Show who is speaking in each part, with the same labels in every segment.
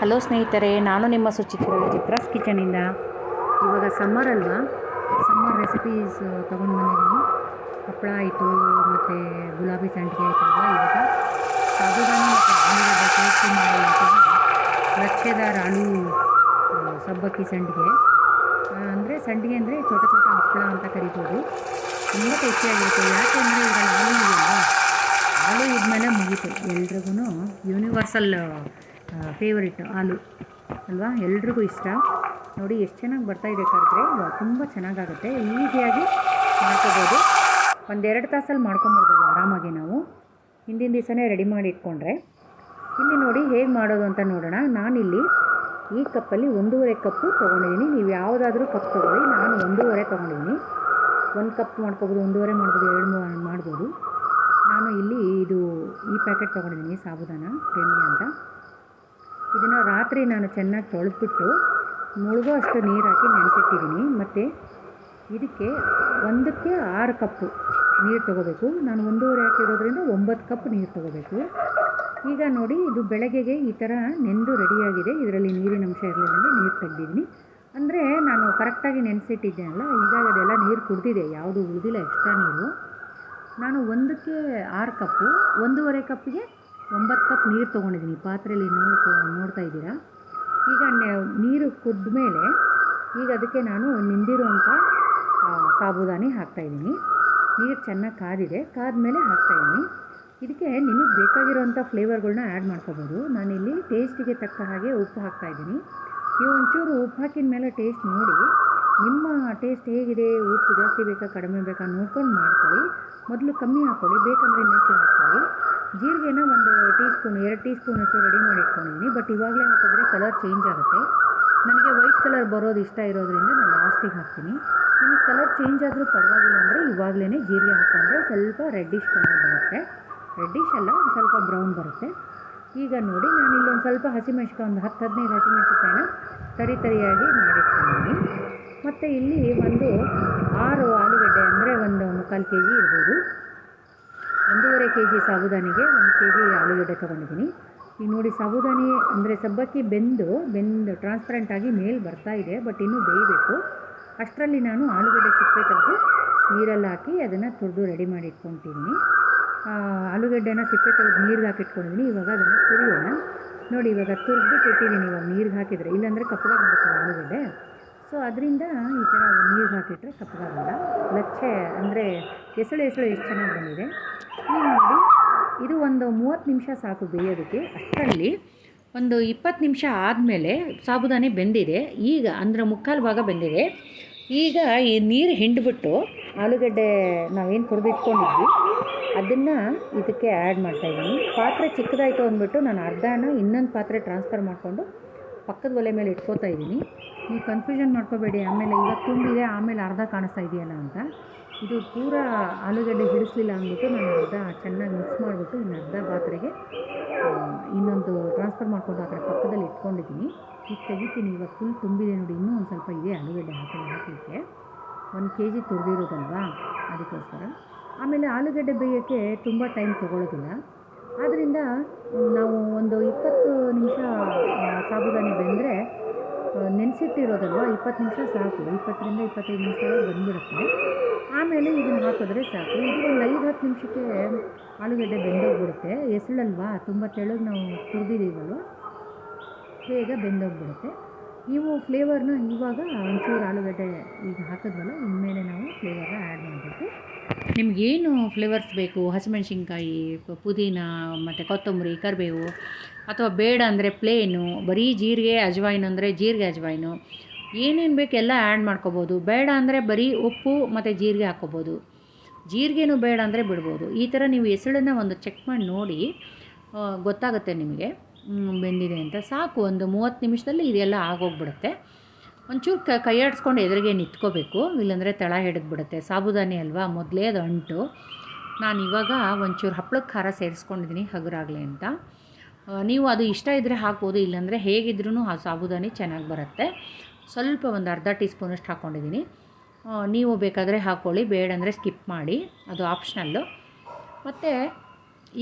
Speaker 1: Hello ಸ್ನೇಹಿತರೆ, ನಾನು ನಿಮ್ಮ ಸುಚಿತ್ರ ಚಿತ್ರಾಸ್ ಕಿಚನಿಂದ ಇವಾಗ ಸಮ್ಮರ್ ಅಲ್ವಾ? ಸಮ್ಮರ್ ರೆಸಿಪೀಸ್ ತೊಗೊಂಡು ಬಂದಿದ್ದೀನಿ. ಹಪ್ಪಳ ಆಯಿತು, ಮತ್ತು ಗುಲಾಬಿ ಸಂಡಿಗೆ ಆಯಿತಲ್ವ ಇವಾಗ? ಲಕ್ಷದಾರ ಆಲೂ ಸಬ್ಬಕ್ಕಿ ಸಂಡಿಗೆ ಅಂದರೆ ಸಂಡಿಗೆ ಅಂದರೆ ಚೋಟ ಚೋಟ ಹಪ್ಪಳ ಅಂತ ಕರಿಬೋದು. ತುಂಬ ಟೇಸ್ಟಿಯಾಗಿರುತ್ತೆ ಯಾಕೆಂದರೆ ಇವಾಗ ಆಲೂ ಇದೆಯಲ್ಲ? ಆಲೂ ಇದ್ಮೇಲೆ ಮುಗೀತು. ಎಲ್ರಿಗೂ ಯೂನಿವರ್ಸಲ್ ಫೇವರಿಟ್ ಆಲೂ, ಅಲ್ವಾ? ಎಲ್ರಿಗೂ ಇಷ್ಟ. ನೋಡಿ, ಎಷ್ಟು ಚೆನ್ನಾಗಿ ಬರ್ತಾ ಇದೆ ಕರೆದ್ರೆ. ತುಂಬ ಚೆನ್ನಾಗಾಗುತ್ತೆ. ಈಸಿಯಾಗಿ ಮಾಡ್ಕೋಬೋದು. ಒಂದೆರಡು ತಾಸಲ್ಲಿ ಮಾಡ್ಕೊಂಬರ್ಬೋದು ಆರಾಮಾಗಿ ನಾವು. ಹಿಂದಿನ ದಿವಸನೇ ರೆಡಿ ಮಾಡಿ ಇಟ್ಕೊಂಡ್ರೆ. ಇಲ್ಲಿ ನೋಡಿ, ಹೇಗೆ ಮಾಡೋದು ಅಂತ ನೋಡೋಣ. ನಾನಿಲ್ಲಿ ಈ ಕಪ್ಪಲ್ಲಿ ಒಂದೂವರೆ ಕಪ್ಪು ತೊಗೊಂಡಿದ್ದೀನಿ. ನೀವು ಯಾವುದಾದ್ರೂ ಕಪ್ ತೊಗೊಳ್ಳಿ. ನಾನು ಒಂದೂವರೆ ತೊಗೊಂಡಿದ್ದೀನಿ. ಒಂದು ಕಪ್ ಮಾಡ್ಕೋಬೋದು, ಒಂದೂವರೆ ಮಾಡ್ಬೋದು, ಎರಡು ಮೂ- ಮಾಡ್ಬೋದು. ನಾನು ಇಲ್ಲಿ ಇದು ಈ ಪ್ಯಾಕೆಟ್ ತೊಗೊಂಡಿದ್ದೀನಿ, ಸಾಬುದಾನ ಪ್ರೇಮಿ ಅಂತ. ಇದನ್ನು ರಾತ್ರಿ ನಾನು ಚೆನ್ನಾಗಿ ತೊಳೆದ್ಬಿಟ್ಟು ಮುಳುಗೋ ಅಷ್ಟು ನೀರು ಹಾಕಿ ನೆನೆಸಿಟ್ಟಿದ್ದೀನಿ ಮತ್ತು ಇದಕ್ಕೆ ಒಂದಕ್ಕೆ ಆರು ಕಪ್ಪು ನೀರು ತೊಗೋಬೇಕು. ನಾನು ಒಂದೂವರೆ ಹಾಕಿರೋದ್ರಿಂದ ಒಂಬತ್ತು ಕಪ್ ನೀರು ತೊಗೋಬೇಕು. ಈಗ ನೋಡಿ, ಇದು ಬೆಳಗ್ಗೆಗೆ ಈ ಥರ ನೆಂದು ರೆಡಿಯಾಗಿದೆ. ಇದರಲ್ಲಿ ನೀರಿನ ಅಂಶ ಇರಲಿಲ್ಲ ನೀರು ತೆಗ್ದಿದ್ದೀನಿ ಅಂದರೆ ನಾನು ಕರೆಕ್ಟಾಗಿ ನೆನೆಸಿಟ್ಟಿದ್ದೇನಲ್ಲ ಈಗ ಅದೆಲ್ಲ ನೀರು ಕುಡಿದಿದೆ. ಯಾವುದು ಉಳಿದಿಲ್ಲ, ಎಕ್ಸ್ಟ್ರಾ ನೀರು. ನಾನು ಒಂದಕ್ಕೆ ಆರು ಕಪ್ಪು, ಒಂದೂವರೆ ಕಪ್ಪಿಗೆ ಒಂಬತ್ತು ಕಪ್ ನೀರು ತೊಗೊಂಡಿದ್ದೀನಿ ಪಾತ್ರೆಯಲ್ಲಿ ನೋಡ್ಕೊ ನೋಡ್ತಾ ಇದ್ದೀರಾ? ಈಗ ನೀರು ಕುದ್ದ ಮೇಲೆ ಈಗ ಅದಕ್ಕೆ ನಾನು ನಿಂದಿರುವಂಥ ಸಾಬುದಾನಿ ಹಾಕ್ತಾಯಿದ್ದೀನಿ ನೀರು ಚೆನ್ನಾಗಿ ಕಾದಿದೆ. ಕಾದ ಮೇಲೆ ಹಾಕ್ತಾಯಿದ್ದೀನಿ ಇದಕ್ಕೆ ನಿಮಗೆ ಬೇಕಾಗಿರೋಂಥ ಫ್ಲೇವರ್ಗಳನ್ನ ಆ್ಯಡ್ ಮಾಡ್ಕೋಬೋದು. ನಾನಿಲ್ಲಿ ಟೇಸ್ಟಿಗೆ ತಕ್ಕ ಹಾಗೆ ಉಪ್ಪು ಹಾಕ್ತಾಯಿದ್ದೀನಿ ನೀವು ಒಂಚೂರು ಉಪ್ಪು ಹಾಕಿದ ಮೇಲೆ ಟೇಸ್ಟ್ ನೋಡಿ. ನಿಮ್ಮ ಟೇಸ್ಟ್ ಹೇಗಿದೆ? ಉಪ್ಪು ಜಾಸ್ತಿ ಬೇಕಾ, ಕಡಿಮೆ ಬೇಕಾ ನೋಡ್ಕೊಂಡು ಮಾಡ್ಕೊಳ್ಳಿ. ಮೊದಲು ಕಮ್ಮಿ ಹಾಕ್ಕೊಳ್ಳಿ ಬೇಕಂದರೆ ಇನ್ನೊಂಚು ಹಾಕ್ಕೊಳ್ಳಿ. ಜೀರಿಗೆನ ಒಂದು ಟೀ ಸ್ಪೂನ್ ಎರಡು ಟೀ ಸ್ಪೂನಷ್ಟು ರೆಡಿ ಮಾಡಿ ಇಟ್ಕೊಂಡಿದ್ದೀನಿ ಬಟ್ ಇವಾಗಲೇ ಹಾಕಿದ್ರೆ ಕಲರ್ ಚೇಂಜ್ ಆಗುತ್ತೆ. ನನಗೆ ವೈಟ್ ಕಲರ್ ಬರೋದು ಇಷ್ಟ ಇರೋದ್ರಿಂದ ನಾನು ಲಾಸ್ಟಿಗೆ ಹಾಕ್ತೀನಿ. ನಿಮಗೆ ಕಲರ್ ಚೇಂಜ್ ಆದರೂ ಪರವಾಗಿಲ್ಲ ಅಂದರೆ ಇವಾಗಲೇ ಜೀರಿಗೆ ಹಾಕೊಂಡ್ರೆ ಸ್ವಲ್ಪ ರೆಡ್ಡಿಶ್ ಕಲರ್ ಬರುತ್ತೆ. ರೆಡ್ಡಿಶ್ ಅಲ್ಲ, ಒಂದು ಸ್ವಲ್ಪ ಬ್ರೌನ್ ಬರುತ್ತೆ. ಈಗ ನೋಡಿ, ನಾನು ಇಲ್ಲೊಂದು ಸ್ವಲ್ಪ ಹಸಿಮೆಣ್ಸಿಕಾಯಿ ಒಂದು ಹತ್ತು ಹದಿನೈದು ಹಸಿಮೆಣ್ಸಿಕಾಯಿನ ತರಿ ತರಿಯಾಗಿ ಮಾಡಿಟ್ಕೊಂಡಿದ್ದೀನಿ. ಮತ್ತು ಇಲ್ಲಿ ಒಂದು ಆರು ಆಲೂಗಡ್ಡೆ ಅಂದರೆ ಒಂದು ಮುಕ್ಕಾಲು ಕೆ ಜಿ ಇರ್ಬೋದು. ಒಂದೂವರೆ ಕೆ ಜಿ ಸಾಬುದಾನಿಗೆ ಒಂದು ಕೆ ಜಿ ಆಲೂಗಡ್ಡೆ ತೊಗೊಂಡಿದ್ದೀನಿ. ಈಗ ನೋಡಿ, ಸಾಬುದಾನಿ ಅಂದರೆ ಸಬ್ಬಕ್ಕಿ ಬೆಂದು ಬೆಂದು ಟ್ರಾನ್ಸ್ಪರೆಂಟ್ ಆಗಿ ಮೇಲೆ ಬರ್ತಾ ಇದೆ ಬಟ್ ಇನ್ನೂ ಬೇಯಬೇಕು. ಅಷ್ಟರಲ್ಲಿ ನಾನು ಆಲೂಗಡ್ಡೆ ಸಿಪ್ಪೆ ತೆಗೆದು ನೀರಲ್ಲಿ ಹಾಕಿ ಅದನ್ನು ತುರಿದು ರೆಡಿ ಮಾಡಿ ಇಟ್ಕೊತೀನಿ ಆಲೂಗಡ್ಡೆನ ಸಿಪ್ಪೆ ತೆಗೆದು ನೀರಿಗೆ ಹಾಕಿ ಇಟ್ಕೊಂಡಿದ್ದೀನಿ ಇವಾಗ ಅದನ್ನು ತುರಿಯೋಣ. ನೋಡಿ, ಇವಾಗ ತುರಿದು ಇಟ್ಟಿದ್ದೀನಿ ಇವಾಗ ನೀರಿಗೆ ಹಾಕಿದರೆ, ಇಲ್ಲಾಂದರೆ ಕಪ್ಪಗಾಗ್ಬಿಡುತ್ತೆ ಆಲೂಗಡ್ಡೆ. ಸೊ ಅದರಿಂದ ಈ ಥರ ನೀರು ಹಾಕಿಟ್ರೆ ಕಪ್ಪಗಾಗಲ್ಲ ಲಚ್ಚೆ ಅಂದರೆ ಎಸಳು ಎಸಳು ಎಷ್ಟು ಚೆನ್ನಾಗಿ ಬಂದಿದೆ. ಈಗ ನೋಡಿ, ಇದು ಒಂದು ಮೂವತ್ತು ನಿಮಿಷ ಸಾಕು ಬೇಯೋದಕ್ಕೆ. ಅಷ್ಟರಲ್ಲಿ ಒಂದು ಇಪ್ಪತ್ತು ನಿಮಿಷ ಆದಮೇಲೆ ಸಾಬುದಾನಿ ಬೆಂದಿದೆ. ಈಗ ಅಂದರೆ ಮುಕ್ಕಾಲು ಭಾಗ ಬೆಂದಿದೆ. ಈಗ ಈ ನೀರು ಹಿಂಡ್ಬಿಟ್ಟು ಆಲೂಗಡ್ಡೆ ನಾವೇನು ಕೊಡಬಿಟ್ಕೊಂಡಿದ್ವಿ, ಅದನ್ನು ಇದಕ್ಕೆ ಆ್ಯಡ್ ಮಾಡ್ತಾಯಿದ್ದೀನಿ ಪಾತ್ರೆ ಚಿಕ್ಕದಾಯಿತು ಅಂದ್ಬಿಟ್ಟು ನಾನು ಅರ್ಧನ ಇನ್ನೊಂದು ಪಾತ್ರೆ ಟ್ರಾನ್ಸ್ಫರ್ ಮಾಡಿಕೊಂಡು ಪಕ್ಕದ ಒಲೆ ಮೇಲೆ ಇಟ್ಕೋತಾ ಇದ್ದೀನಿ. ನೀವು ಕನ್ಫ್ಯೂಷನ್ ಮಾಡ್ಕೋಬೇಡಿ. ಆಮೇಲೆ ಇವಾಗ ತುಂಬಿದೆ, ಆಮೇಲೆ ಅರ್ಧ ಕಾಣಿಸ್ತಾ ಇದೆಯಲ್ಲ ಅಂತ. ಇದು ಪೂರ ಆಲೂಗಡ್ಡೆ ಹಿಡಿಸ್ಲಿಲ್ಲ ಅಂದ್ಬಿಟ್ಟು ನಾನು ಅರ್ಧ ಚೆನ್ನಾಗಿ ಮಿಕ್ಸ್ ಮಾಡಿಬಿಟ್ಟು ಇನ್ನು ಅರ್ಧ ಪಾತ್ರೆಗೆ ಇನ್ನೊಂದು ಟ್ರಾನ್ಸ್ಫರ್ ಮಾಡ್ಕೊಂಡು ಆ ಕಡೆ ಪಕ್ಕದಲ್ಲಿ ಇಟ್ಕೊಂಡಿದ್ದೀನಿ. ಈಗ ತೆಗಿತೀನಿ. ಇವಾಗ ಫುಲ್ ತುಂಬಿದೆ ನೋಡಿ. ಇನ್ನೂ ಒಂದು ಸ್ವಲ್ಪ ಇದೆ ಆಲೂಗಡ್ಡೆ ಹಾಕಿ, ಹಾಕಲಿಕ್ಕೆ. ಒಂದು ಕೆ ಜಿ ತುರಿದಿರೋದಲ್ವಾ? ಅದಕ್ಕೋಸ್ಕರ. ಆಮೇಲೆ ಆಲೂಗಡ್ಡೆ ಬೇಯೋಕ್ಕೆ ತುಂಬ ಟೈಮ್ ತೊಗೊಳ್ಳೋದಿಲ್ಲ ಆದ್ದರಿಂದ ನಾವು ಒಂದು ಇಪ್ಪತ್ತು ನಿಮಿಷ ಸಾಬುದಾನಿ ಬೆಂದರೆ ನೆನೆಸಿಟ್ಟಿರೋದಲ್ವ, ಇಪ್ಪತ್ತು ನಿಮಿಷ ಸಾಕು. ಇಪ್ಪತ್ತರಿಂದ ಇಪ್ಪತ್ತೈದು ನಿಮಿಷದೊಳಗೆ ಬಂದ್ಬಿಡುತ್ತೆ. ಆಮೇಲೆ ಇದನ್ನು ಹಾಕಿದ್ರೆ ಸಾಕು. ಇದು ಒಂದು ಐದು ಹತ್ತು ನಿಮಿಷಕ್ಕೆ ಆಲೂಗಡ್ಡೆ ಬೆಂದೋಗ್ಬಿಡುತ್ತೆ. ಎಸಳಲ್ವಾ? ತುಂಬ ತೆಳಗೆ ನಾವು ತುರಿದಿದ್ದೀವಲ್ವ? ಬೇಗ ಬೆಂದೋಗ್ಬಿಡುತ್ತೆ. ಇವು ಫ್ಲೇವರ್ನ ಇವಾಗ ಒಂಚೂರು ಆಲೂಗಡ್ಡೆ ಈಗ ಹಾಕಿದ್ವಲ್ಲ, ಇನ್ಮೇಲೆ ನಾವು ಫ್ಲೇವರ್ನ ಆ್ಯಡ್ ಮಾಡಬೇಕು. ನಿಮಗೇನು ಫ್ಲೇವರ್ಸ್ ಬೇಕು? ಹಸಿಮೆಣ್ಸಿನ್ಕಾಯಿ, ಪುದೀನ, ಮತ್ತು ಕೊತ್ತಂಬರಿ, ಕರಿಬೇವು, ಅಥವಾ ಬೇಡ ಅಂದರೆ ಪ್ಲೇನು ಬರೀ ಜೀರಿಗೆ ಅಜವಾಯಿನ ಅಂದರೆ ಜೀರಿಗೆ ಅಜ್ವಾಯಿನು. ಏನೇನು ಬೇಕು ಎಲ್ಲ ಆ್ಯಡ್ ಮಾಡ್ಕೋಬೋದು. ಬೇಡ ಅಂದರೆ ಬರೀ ಉಪ್ಪು ಮತ್ತು ಜೀರಿಗೆ ಹಾಕ್ಕೋಬೋದು ಜೀರಿಗೆನೂ ಬೇಡ ಅಂದರೆ ಬಿಡ್ಬೋದು. ಈ ಥರ ನೀವು ಹೆಸಳನ್ನು ಒಂದು ಚೆಕ್ ಮಾಡಿ ನೋಡಿ ಗೊತ್ತಾಗುತ್ತೆ ನಿಮಗೆ. ಬೆಂದಿದೆ ಅಂತ. ಸಾಕು, ಒಂದು ಮೂವತ್ತು ನಿಮಿಷದಲ್ಲಿ ಇದೆಲ್ಲ ಆಗೋಗ್ಬಿಡುತ್ತೆ. ಒಂಚೂರು ಕ ಕೈಯಾಡಿಸ್ಕೊಂಡು ಎದುರಿಗೆ ನಿಂತ್ಕೋಬೇಕು. ಇಲ್ಲಾಂದರೆ ತಳ ಹಿಡಿದ್ಬಿಡುತ್ತೆ. ಸಾಬುದಾನಿ ಅಲ್ವಾ? ಮೊದಲೇ ಅದು ಅಂಟು. ನಾನು ಇವಾಗ ಒಂಚೂರು ಹಪ್ಪಳಕ್ಕೆ ಖಾರ ಸೇರಿಸ್ಕೊಂಡಿದ್ದೀನಿ ಹಗುರಾಗಲಿ ಅಂತ. ನೀವು ಅದು ಇಷ್ಟ ಇದ್ದರೆ ಹಾಕ್ಬೋದು, ಇಲ್ಲಾಂದರೆ ಹೇಗಿದ್ರೂ ಆ ಸಾಬುದಾನಿ ಚೆನ್ನಾಗಿ ಬರುತ್ತೆ. ಸ್ವಲ್ಪ ಒಂದು ಅರ್ಧ ಟೀ ಸ್ಪೂನಷ್ಟು ಹಾಕ್ಕೊಂಡಿದ್ದೀನಿ ನೀವು ಬೇಕಾದರೆ ಹಾಕ್ಕೊಳ್ಳಿ ಬೇಡ ಅಂದರೆ ಸ್ಕಿಪ್ ಮಾಡಿ. ಅದು ಆಪ್ಷನಲ್ಲು. ಮತ್ತು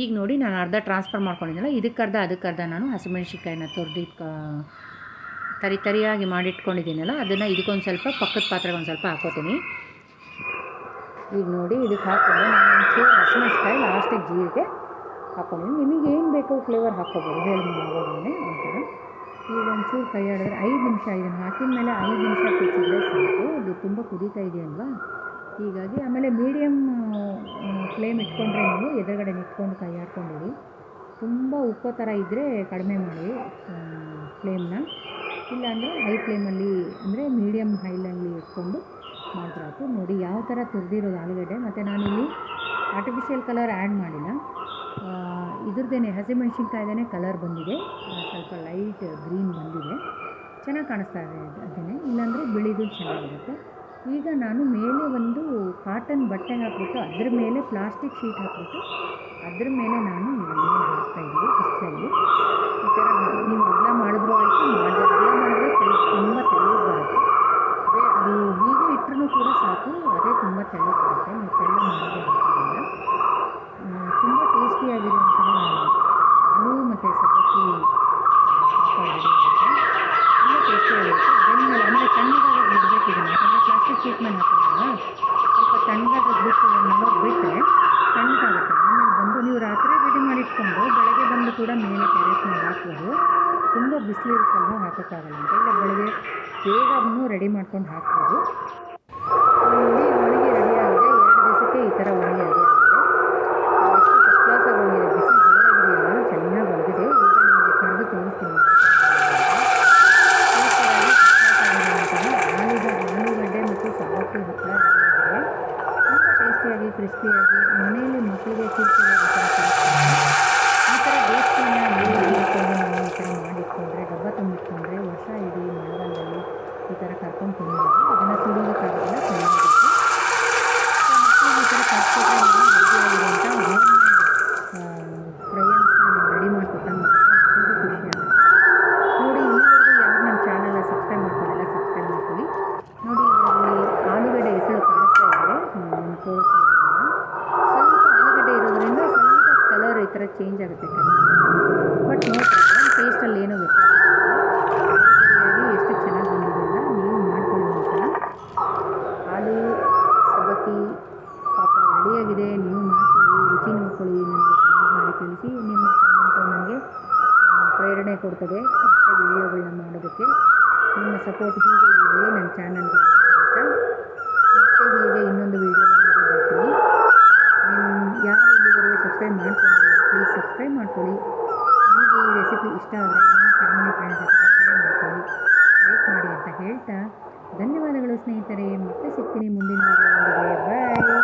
Speaker 1: ಈಗ ನೋಡಿ ನಾನು ಅರ್ಧ ಟ್ರಾನ್ಸ್ಫರ್ ಮಾಡ್ಕೊಂಡಿದ್ದೆನಲ್ಲ, ಇದಕ್ಕೆ ಅರ್ಧ, ಅದಕ್ಕೆ ಅರ್ಧ ನಾನು ಹಸಿಮೆಣ್ಸಿಕಾಯಿನ ತುರ್ದು ತರಿ ತರಿಯಾಗಿ ಮಾಡಿಟ್ಕೊಂಡಿದ್ದೀನಲ್ಲ, ಅದನ್ನು ಇದಕ್ಕೊಂದು ಸ್ವಲ್ಪ ಪಕ್ಕದ ಪಾತ್ರೆಗೆ ಒಂದು ಸ್ವಲ್ಪ ಹಾಕೋತೀನಿ. ಈಗ ನೋಡಿ ಇದಕ್ಕೆ ಹಾಕೊಂಡು ನಾನು ಒಂಚೂರು ಹಸಿಮೆಣ್ಸಿಕಾಯಿ ಲಾಸ್ಟಿಗೆ ಜೀರಿಗೆ ಹಾಕೊಂಡಿದ್ದೀನಿ ನಿಮಗೆ ಏನು ಬೇಕೋ ಫ್ಲೇವರ್ ಹಾಕ್ಕೋಬೋದು, ಹೇಳಿ ಆಗೋದೇ ಒಂಥರ ಈಗ ಒಂಚೂರು ಕೈ ಆಡಿದ್ರೆ ಐದು ನಿಮಿಷ ಇದನ್ನು ಹಾಕಿದ ಮೇಲೆ ಐದು ನಿಮಿಷ ಕುದಿಸಿದ್ರೆ ಸಾಕು. ಇದು ತುಂಬ ಕುದೀತಾ ಇದೆಯಲ್ವಾ? ಹೀಗಾಗಿ ಆಮೇಲೆ ಮೀಡಿಯಮ್ ಫ್ಲೇಮ್ ಇಟ್ಕೊಂಡ್ರೆ ನೀವು ಎದುರುಗಡೆ ನಿಂತ್ಕೊಂಡು ಕೈ ಆಡ್ಕೊಂಡಿರಿ ತುಂಬ ಉಪ್ಪು ಥರ ಇದ್ದರೆ ಕಡಿಮೆ ಮಾಡಿ ಫ್ಲೇಮ್ನ ಇಲ್ಲಾಂದರೆ ಹೈ ಫ್ಲೇಮಲ್ಲಿ ಅಂದರೆ ಮೀಡಿಯಮ್ ಹೈಲಲ್ಲಿ ಇಟ್ಕೊಂಡು ಮಾಡಿದ್ರಾಯ್ತು ನೋಡಿ ಯಾವ ಥರ ತುರಿದಿರೋದು ಆಲೂಗಡ್ಡೆ. ಮತ್ತು ನಾನಿಲ್ಲಿ ಆರ್ಟಿಫಿಷಿಯಲ್ ಕಲರ್ ಆ್ಯಡ್ ಮಾಡಿಲ್ಲ. ಇದ್ರದ್ದೇನೆ ಹಸಿಮೆಣ್ಸಿನ್ಕಾಯ್ದೇ ಕಲರ್ ಬಂದಿದೆ. ಸ್ವಲ್ಪ ಲೈಟ್ ಗ್ರೀನ್ ಬಂದಿದೆ. ಚೆನ್ನಾಗಿ ಕಾಣಿಸ್ತಾ ಇದೆ ಅದನ್ನೇ ಇಲ್ಲಾಂದರೆ ಬಿಳಿದು ಚೆನ್ನಾಗಿರುತ್ತೆ. ಈಗ ನಾನು ಮೇಲೆ ಒಂದು ಕಾಟನ್ ಬಟ್ಟೆ ಹಾಕ್ಬಿಟ್ಟು ಅದ್ರ ಮೇಲೆ ಪ್ಲಾಸ್ಟಿಕ್ ಶೀಟ್ ಹಾಕ್ಬಿಟ್ಟು ಅದ್ರ ಮೇಲೆ ನಾನು ಹಾಕ್ತಾ ಹಾಕ್ತಾಯಿದ್ವಿ ಬಿಸಿಲಲ್ಲಿ ಈ ಥರ ನೀವು ಅಗಲ ಮಾಡಿದ್ರು ಆಯಿತು, ಮಾಡಿದ್ರೆ ಮಾಡಿದ್ರೆ ತೆಳು, ತುಂಬ ತೆಳ್ಳಗೆ ಬರುತ್ತೆ ಅದೇ ಅದು ಹೀಗೆ ಇಟ್ಟರೂ ಕೂಡ ಸಾಕು, ಅದೇ ತುಂಬ ತೆಳ್ಳಗೆ ಬರುತ್ತೆ ನೀವು ತೆಳ್ಳಗೆ ಮಾಡೋದೇ ಬೇಕಾಗಿಲ್ಲ ತುಂಬ ಟೇಸ್ಟಿಯಾಗಿರುವಂತಹ ಆಲೂ ಮತ್ತು ಸಬ್ಬಕ್ಕಿ ಪಾಪ ರೆಡಿ ಆಗುತ್ತೆ ತುಂಬ ಟೇಸ್ಟಿಯಾಗಿರುತ್ತೆ ಬೆಂದಮೇಲೆ ಅಂದರೆ ತಣ್ಣಗಾಗ ಬಿಡಬೇಕು ಇದನ್ನು ಯಾಕಂದರೆ ಪ್ಲಾಸ್ಟಿಕ್ ಶೀಟ್ ಮೇಲೆ ಹಾಕೋಲ್ಲ ಸ್ವಲ್ಪ ತಣ್ಣಗಾಗ ಬಿಟ್ಟು ಒಂದು ಬಿಟ್ಟರೆ ತಣ್ಣಗಾಗುತ್ತೆ ಆಮೇಲೆ ಬಂದು ನೀವು ರಾತ್ರಿ ರೆಡಿ ಮಾಡಿ ಇಟ್ಕೊಂಡು ಬೆಳಗ್ಗೆ ಬಂದು ಕೂಡ ಮೇಲೆ ಟೆರೆಸ್ ಮೇಲೆ ಹಾಕ್ಬೋದು ತುಂಬ ಬಿಸಿಲಿರುತ್ತಲ್ವ? ಹಾಕೋಕ್ಕಾಗಲ್ಲ ಅಂತ. ಇಲ್ಲ, ಬೆಳಗ್ಗೆ ಬೇಗನೂ ರೆಡಿ ಮಾಡ್ಕೊಂಡು ಹಾಕ್ಬೋದು. ನೋಡಿ ಹೋಳಿಗೆ ರೆಡಿ ಆಗಿದೆ. ಎರಡು ದಿವಸಕ್ಕೆ ಈ ಥರ ಹೋಳಿಗೆ ರೆಡಿ ಆಗಿದೆ. ಎಷ್ಟು ಫಸ್ಟ್ ಕ್ಲಾಸಾಗಿ ಹೋಗಿದೆ ಬಿಸಿ ಜೋರಾಗಿದೆಯಲ್ಲ ಚೆನ್ನಾಗಿ ಬಂದಿದೆ. ಈಗ ನಿಮಗೆ ಕರೆದು ತೋರಿಸ್ತೀನಿ. ಆಲೂಗ, ಆಲೂಗಡ್ಡೆ ಮತ್ತು ಸಬ್ಬಕ್ಕಿ ಹಪ್ಪಳ ರೆಡಿ ಆಗಿದೆ. ತುಂಬ ಟೇಸ್ಟಿಯಾಗಿ ಕ್ರಿಸ್ಪಿಯಾಗಿ ಮನೆಯಲ್ಲಿ ಮಕ್ಕಳಿಗೆ ಕಿರ್ಚಿಗೆ ಈ ಥರ ಕೊಡ್ತಾರೆ. ಈ ಥರ ಬೇಸಿಗೆನ ನೀರು ಹಾಕ್ಕೊಂಡು ನಾವು ಈ ಥರ ಮಾಡಿಟ್ಕೊಂಡ್ರೆ ಡಬ್ಬ ತುಂಬಿಟ್ಕೊಂಡ್ರೆ ವರ್ಷ ಇಡೀ ಮಳೆಗಾಲದಲ್ಲಿ ಈ ಥರ ಕರ್ಕೊಂಡು ತಿನ್ಬೋದು ಅದನ್ನು ಸುಡೋದಕ್ಕಾಗಲ್ಲ ಚೆನ್ನಾಗಿರುತ್ತೆ ಸೊ ಮಕ್ಕಳಿಗೆ ಈ ಥರ ಕರ್ಕೊಟ್ರೆ ನಾವು ಹೆಲ್ದಿಯಾಗಿರುವಂಥ ಹೋಮ್ ಫ್ರೈಯನ್ಸ್ನ ನಾವು ರೆಡಿ ಮಾಡಿಕೊಟ್ಟಂಗೆ ತುಂಬ ಖುಷಿ ಆಗುತ್ತೆ ನೋಡಿ ಇನ್ನೂವರೆಗೂ ಯಾರು ನನ್ನ ಚಾನಲ್ನ ಸಬ್ಸ್ಕ್ರೈಬ್ ಮಾಡ್ಕೊಂಡಿಲ್ಲ ಸಬ್ಸ್ಕ್ರೈಬ್ ಮಾಡ್ಕೊಳ್ಳಿ ನೋಡಿ ಇದರಲ್ಲಿ ಆಲೂಗಡ್ಡೆ ಹೆಸರು ಕಾಣಿಸ್ತಾ ಇದೆ ಹ್ಮ್, ತೋರಿಸ್ತಾ ಇದ್ದೀನಿ ಸ್ವಲ್ಪ ಆಲೂಗಡ್ಡೆ ಇರೋದ್ರಿಂದ ಸ್ವಲ್ಪ ಕಲರ್ ಈ ಥರ ಚೇಂಜ್ ಆಗುತ್ತೆ ಬಟ್ ನೋ ಟೇಸ್ಟಲ್ಲಿ ಏನೂ ವ್ಯತ್ಯಾಸ ಎಷ್ಟು ಚೆನ್ನಾಗಿ ಬಂದಿದೆಯಲ್ಲ, ನೀವು ಮಾಡ್ಕೊಳ್ಳಿ ಒಂದ್ಸಲ ಆಲೂ ಸಬ್ಬಕ್ಕಿ ಪಾಪ ರೆಡಿಯಾಗಿದೆ. ನೀವು ಮಾಡ್ಕೊಳ್ಳಿ, ರುಚಿ ನೋಡ್ಕೊಳ್ಳಿ, ನನಗೆ ಮಾಡಿ ತಿಳಿಸಿ. ನಿಮ್ಮ ಕಮೆಂಟು ನನಗೆ ಪ್ರೇರಣೆ ಕೊಡ್ತದೆ. ವಿಡಿಯೋಗಳನ್ನ ಮಾಡೋದಕ್ಕೆ. ನಿಮ್ಮ ಸಪೋರ್ಟ್ ಹೀಗೆ ಇರಲಿ ನನ್ನ ಚಾನಲ್ಗೆ ಅಂತ. ಮತ್ತೆ ಹೀಗೆ ಇನ್ನೊಂದು ವಿಡಿಯೋ ಬರ್ತೀನಿ. ನಿಮ್ಮ ಯಾರು ಇಲ್ಲಿವರೆಗೂ ಸಬ್ಸ್ಕ್ರೈಬ್ ಮಾಡ್ಕೊಂಡಿಲ್ಲ ಸಬ್ಸ್ಕ್ರೈಬ್ ಮಾಡ್ಕೊಳ್ಳಿ. ನಿಮಗೆ ಈ ರೆಸಿಪಿ ಇಷ್ಟ ಆದರೆ ನಿಮ್ಮ ಫ್ಯಾಮಿಲಿ ಫ್ರೆಂಡ್ಸ್ ಹತ್ರ ಶೇರ್ ಮಾಡ್ಕೊಳ್ಳಿ. ಲೈಕ್ ಮಾಡಿ ಅಂತ ಹೇಳ್ತಾ ಧನ್ಯವಾದಗಳು ಸ್ನೇಹಿತರೆ. ಮತ್ತೆ ಸಿಗ್ತೀನಿ ಮುಂದಿನ ವಿಡಿಯೋ